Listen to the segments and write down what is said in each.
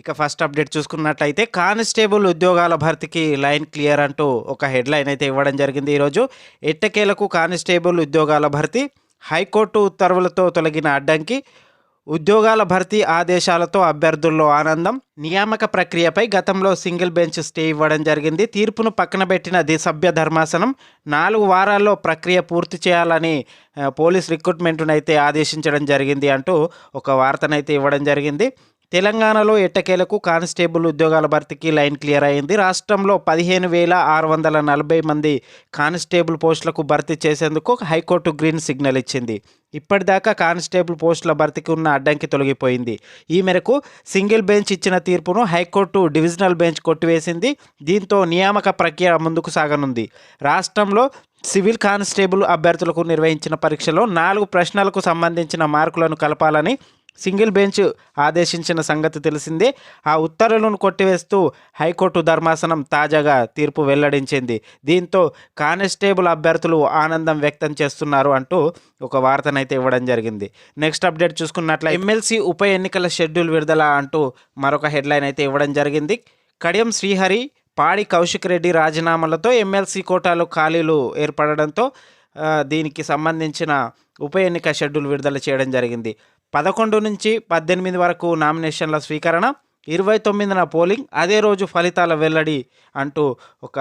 ఇక first update చూసుకున్నట్లయితే constable ఉద్యోగాల భర్తీకి లైన్ క్లియర్ అంటూ ఒక హెడ్లైన్ అయితే ఇవ్వడం జరిగింది ఈరోజు. ఎట్టకేలకు కానిస్టేబుల్ ఉద్యోగాల భర్తీ హైకోర్టు ఉత్తర్వులతో తొలగిన అడ్డంకి ఉద్యోగాల భర్తీ ఆదేశాలతో అభ్యర్థుల్లో ఆనందం నియామక ప్రక్రియపై గతంలో సింగిల్ బెంచ్ స్టే ఇవ్వడం జరిగింది. తీర్పును పక్కన పెట్టిన ది సభ్య ధర్మాసనం నాలుగు వారాల్లో ప్రక్రియ పూర్తి చేయాలని పోలీస్ రిక్రూట్మెంట్ను అయితే ఆదేశించడం జరిగింది అంటూ ఒక వార్తనైతే ఇవ్వడం జరిగింది. తెలంగాణలో ఎట్టకేలకు కానిస్టేబుల్ ఉద్యోగాల భర్తీకి లైన్ క్లియర్ అయింది. రాష్ట్రంలో పదిహేను వేల ఆరు వందల నలభై మంది కానిస్టేబుల్ పోస్టులకు భర్తీ చేసేందుకు హైకోర్టు గ్రీన్ సిగ్నల్ ఇచ్చింది. ఇప్పటిదాకా కానిస్టేబుల్ పోస్టుల భర్తీకి ఉన్న అడ్డంకి తొలగిపోయింది. ఈ మేరకు సింగిల్ బెంచ్ ఇచ్చిన తీర్పును హైకోర్టు డివిజనల్ బెంచ్ కొట్టివేసింది. దీంతో నియామక ప్రక్రియ ముందుకు సాగనుంది. రాష్ట్రంలో సివిల్ కానిస్టేబుల్ అభ్యర్థులకు నిర్వహించిన పరీక్షలో నాలుగు ప్రశ్నలకు సంబంధించిన మార్కులను కలపాలని సింగిల్ బెంచ్ ఆదేశించిన సంగతి తెలిసిందే. ఆ ఉత్తర్వులను కొట్టివేస్తూ హైకోర్టు ధర్మాసనం తాజాగా తీర్పు వెల్లడించింది. దీంతో కానిస్టేబుల్ అభ్యర్థులు ఆనందం వ్యక్తం చేస్తున్నారు అంటూ ఒక వార్తనైతే ఇవ్వడం జరిగింది. నెక్స్ట్ అప్డేట్ చూసుకున్నట్లయితే ఎమ్మెల్సీ ఉప ఎన్నికల షెడ్యూల్ విడుదల అంటూ మరొక హెడ్లైన్ అయితే ఇవ్వడం జరిగింది. కడియం శ్రీహరి పాడి కౌశిక్ రెడ్డి రాజీనామాలతో ఎమ్మెల్సీ కోటాలు ఖాళీలు ఏర్పడడంతో దీనికి సంబంధించిన ఉప ఎన్నిక షెడ్యూల్ విడుదల చేయడం జరిగింది. పదకొండు నుంచి పద్దెనిమిది వరకు నామినేషన్ల స్వీకరణ ఇరవై తొమ్మిదిన పోలింగ్ అదే రోజు ఫలితాల వెల్లడి అంటూ ఒక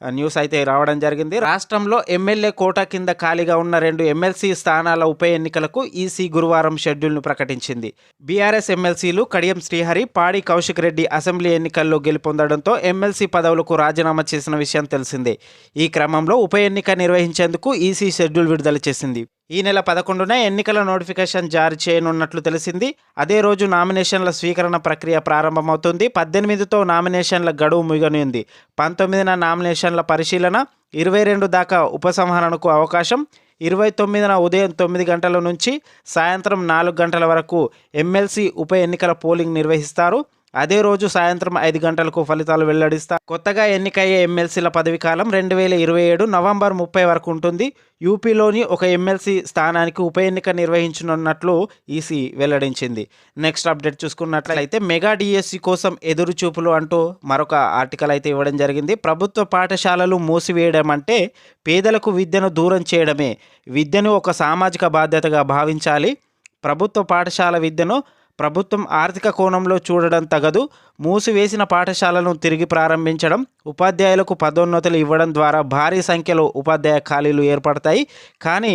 న్యూస్ అయితే రావడం జరిగింది. రాష్ట్రంలో ఎమ్మెల్యే కోటా కింద ఖాళీగా ఉన్న రెండు ఎమ్మెల్సీ స్థానాల ఉప ఎన్నికలకు ఈసీ గురువారం షెడ్యూల్ను ప్రకటించింది. బీఆర్ఎస్ ఎమ్మెల్సీలు కడియం శ్రీహరి పాడి కౌశిక్ రెడ్డి అసెంబ్లీ ఎన్నికల్లో గెలుపొందడంతో ఎమ్మెల్సీ పదవులకు రాజీనామా చేసిన విషయం తెలిసిందే. ఈ క్రమంలో ఉప ఎన్నిక నిర్వహించేందుకు ఈసీ షెడ్యూల్ విడుదల చేసింది. ఈ నెల పదకొండున ఎన్నికల నోటిఫికేషన్ జారీ చేయనున్నట్లు తెలిసింది. అదే రోజు నామినేషన్ల స్వీకరణ ప్రక్రియ ప్రారంభమవుతుంది. పద్దెనిమిదితో నామినేషన్ల గడువు ముగనుంది పంతొమ్మిదిన నామినేషన్ల పరిశీలన ఇరవై రెండు దాకా ఉపసంహరణకు అవకాశం ఇరవై తొమ్మిదిన ఉదయం తొమ్మిది గంటల నుంచి సాయంత్రం నాలుగు గంటల వరకు ఎమ్మెల్సీ ఉప ఎన్నికల పోలింగ్ నిర్వహిస్తారు. అదే రోజు సాయంత్రం ఐదు గంటలకు ఫలితాలు వెల్లడిస్తారు కొత్తగా ఎన్నికయ్యే ఎమ్మెల్సీల పదవి కాలం రెండు వేల ఇరవై ఏడు నవంబర్ ముప్పై వరకు ఉంటుంది. యూపీలోని ఒక ఎమ్మెల్సీ స్థానానికి ఉప ఎన్నిక నిర్వహించనున్నట్లు ఈసీ వెల్లడించింది. నెక్స్ట్ అప్డేట్ చూసుకున్నట్లయితే మెగా డిఎస్సి కోసం ఎదురు చూపులు అంటూ మరొక ఆర్టికల్ అయితే ఇవ్వడం జరిగింది. ప్రభుత్వ పాఠశాలలు మూసివేయడం అంటే పేదలకు విద్యను దూరం చేయడమే. విద్యను ఒక సామాజిక బాధ్యతగా భావించాలి. ప్రభుత్వ పాఠశాల విద్యను ప్రభుత్వం ఆర్థిక కోణంలో చూడడం తగదు. మూసివేసిన పాఠశాలను తిరిగి ప్రారంభించడం ఉపాధ్యాయులకు పదోన్నతులు ఇవ్వడం ద్వారా భారీ సంఖ్యలో ఉపాధ్యాయ ఖాళీలు ఏర్పడతాయి. కానీ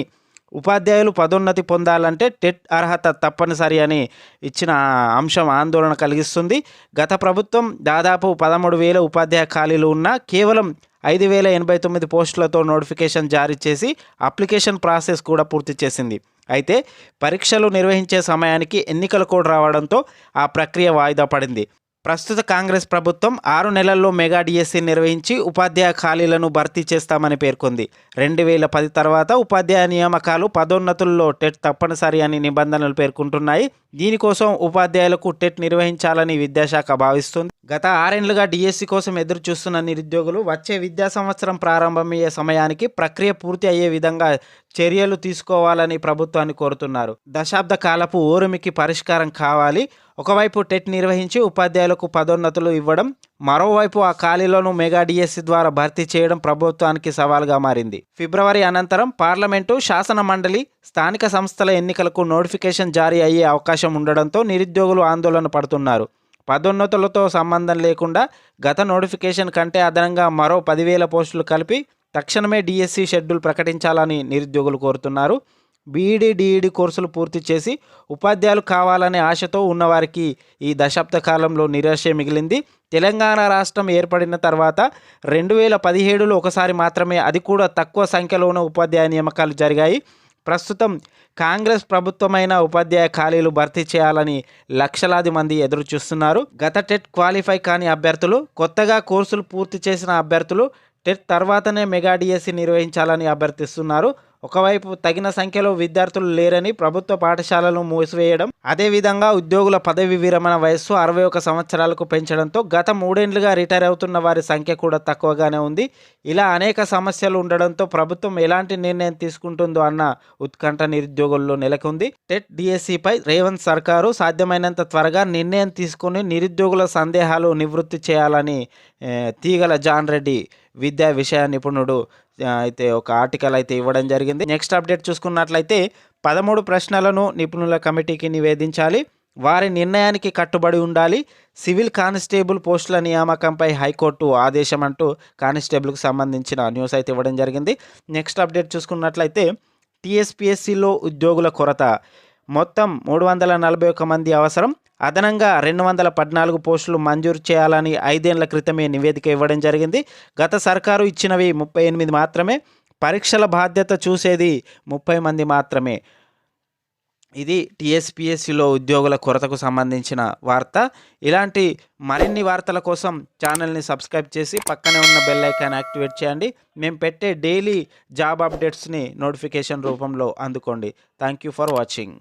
ఉపాధ్యాయులు పదోన్నతి పొందాలంటే టెట్ అర్హత తప్పనిసరి అని ఇచ్చిన అంశం ఆందోళన కలిగిస్తుంది. గత ప్రభుత్వం దాదాపు పదమూడు వేల ఉపాధ్యాయ ఖాళీలు ఉన్నా కేవలం ఐదు వేల ఎనభై తొమ్మిది పోస్టులతో నోటిఫికేషన్ జారీ చేసి అప్లికేషన్ ప్రాసెస్ కూడా పూర్తి చేసింది. అయితే పరీక్షలు నిర్వహించే సమయానికి ఎన్నికల కోడ్ రావడంతో ఆ ప్రక్రియ వాయిదా పడింది. ప్రస్తుత కాంగ్రెస్ ప్రభుత్వం ఆరు నెలల్లో మెగా డిఎస్సీ నిర్వహించి ఉపాధ్యాయ ఖాళీలను భర్తీ చేస్తామని పేర్కొంది. రెండు వేల పది తర్వాత ఉపాధ్యాయ నియామకాలు పదోన్నతుల్లో టెట్ తప్పనిసరి అని నిబంధనలు పేర్కొంటున్నాయి. దీనికోసం ఉపాధ్యాయులకు టెట్ నిర్వహించాలని విద్యాశాఖ భావిస్తుంది. గత ఆరేండ్లుగా డిఎస్సి కోసం ఎదురు చూస్తున్న నిరుద్యోగులు వచ్చే విద్యా సంవత్సరం ప్రారంభమయ్యే సమయానికి ప్రక్రియ పూర్తి అయ్యే విధంగా చర్యలు తీసుకోవాలని ప్రభుత్వాన్ని కోరుతున్నారు. దశాబ్ద కాలపు ఓరుమికి పరిష్కారం కావాలి. ఒకవైపు టెట్ నిర్వహించి ఉపాధ్యాయులకు పదోన్నతులు ఇవ్వడం మరోవైపు ఆ ఖాళీలను మెగా డిఎస్సి ద్వారా భర్తీ చేయడం ప్రభుత్వానికి సవాల్గా మారింది. ఫిబ్రవరి అనంతరం పార్లమెంటు శాసన మండలి స్థానిక సంస్థల ఎన్నికలకు నోటిఫికేషన్ జారీ అయ్యే అవకాశం ఉండడంతో నిరుద్యోగులు ఆందోళన పడుతున్నారు. పదోన్నతులతో సంబంధం లేకుండా గత నోటిఫికేషన్ కంటే అదనంగా మరో పదివేల పోస్టులు కలిపి తక్షణమే డిఎస్సి షెడ్యూల్ ప్రకటించాలని నిరుద్యోగులు కోరుతున్నారు. బీఈడీ డిఈడి కోర్సులు పూర్తి చేసి ఉపాధ్యాయులు కావాలనే ఆశతో ఉన్నవారికి ఈ దశాబ్ద కాలంలో నిరాశ మిగిలింది. తెలంగాణ రాష్ట్రం ఏర్పడిన తర్వాత రెండు వేల పదిహేడులో ఒకసారి మాత్రమే అది కూడా తక్కువ సంఖ్యలోనే ఉపాధ్యాయ నియామకాలు జరిగాయి. ప్రస్తుతం కాంగ్రెస్ ప్రభుత్వమైన ఉపాధ్యాయ ఖాళీలు భర్తీ చేయాలని లక్షలాది మంది ఎదురు చూస్తున్నారు గత టెట్ క్వాలిఫై కాని అభ్యర్థులు కొత్తగా కోర్సులు పూర్తి చేసిన అభ్యర్థులు టెట్ తర్వాతనే మెగా డిఎస్సి నిర్వహించాలని అభ్యర్థిస్తున్నారు. ఒకవైపు తగిన సంఖ్యలో విద్యార్థులు లేరని ప్రభుత్వ పాఠశాలలు మూసివేయడం అదేవిధంగా ఉద్యోగుల పదవి విరమణ వయస్సు అరవై ఒక సంవత్సరాలకు పెంచడంతో గత మూడేండ్లుగా రిటైర్ అవుతున్న వారి సంఖ్య కూడా తక్కువగానే ఉంది. ఇలా అనేక సమస్యలు ఉండడంతో ప్రభుత్వం ఎలాంటి నిర్ణయం తీసుకుంటుందో అన్న ఉత్కంఠ నిరుద్యోగుల్లో నెలకొంది. టెట్ డిఎస్సిపై రేవంత్ సర్కారు సాధ్యమైనంత త్వరగా నిర్ణయం తీసుకుని నిరుద్యోగుల సందేహాలు నివృత్తి చేయాలని తీగల జాన్ రెడ్డి విద్యా విషయ నిపుణుడు అయితే ఒక ఆర్టికల్ అయితే ఇవ్వడం జరిగింది. నెక్స్ట్ అప్డేట్ చూసుకున్నట్లయితే పదమూడు ప్రశ్నలను నిపుణుల కమిటీకి నివేదించాలి. వారి నిర్ణయానికి కట్టుబడి ఉండాలి. సివిల్ కానిస్టేబుల్ పోస్టుల నియామకంపై హైకోర్టు ఆదేశం అంటూ కానిస్టేబుల్కి సంబంధించిన న్యూస్ అయితే ఇవ్వడం జరిగింది. నెక్స్ట్ అప్డేట్ చూసుకున్నట్లయితే టీఎస్పిఎస్సిలో ఉద్యోగుల కొరత. మొత్తం మూడు వందల నలభై ఒక్క మంది అవసరం. అదనంగా రెండు వందల పద్నాలుగు పోస్టులు మంజూరు చేయాలని ఐదేళ్ళ క్రితమే నివేదిక ఇవ్వడం జరిగింది. గత సర్కారు ఇచ్చినవి ముప్పై ఎనిమిది మాత్రమే. పరీక్షల బాధ్యత చూసేది ముప్పై మంది మాత్రమే. ఇది టీఎస్పిఎస్సిలో ఉద్యోగుల కొరతకు సంబంధించిన వార్త. ఇలాంటి మరిన్ని వార్తల కోసం ఛానల్ని సబ్స్క్రైబ్ చేసి పక్కనే ఉన్న బెల్ ఐకాన్ యాక్టివేట్ చేయండి. మేము పెట్టే డైలీ జాబ్ అప్డేట్స్ని నోటిఫికేషన్ రూపంలో అందుకోండి. Thank you for watching.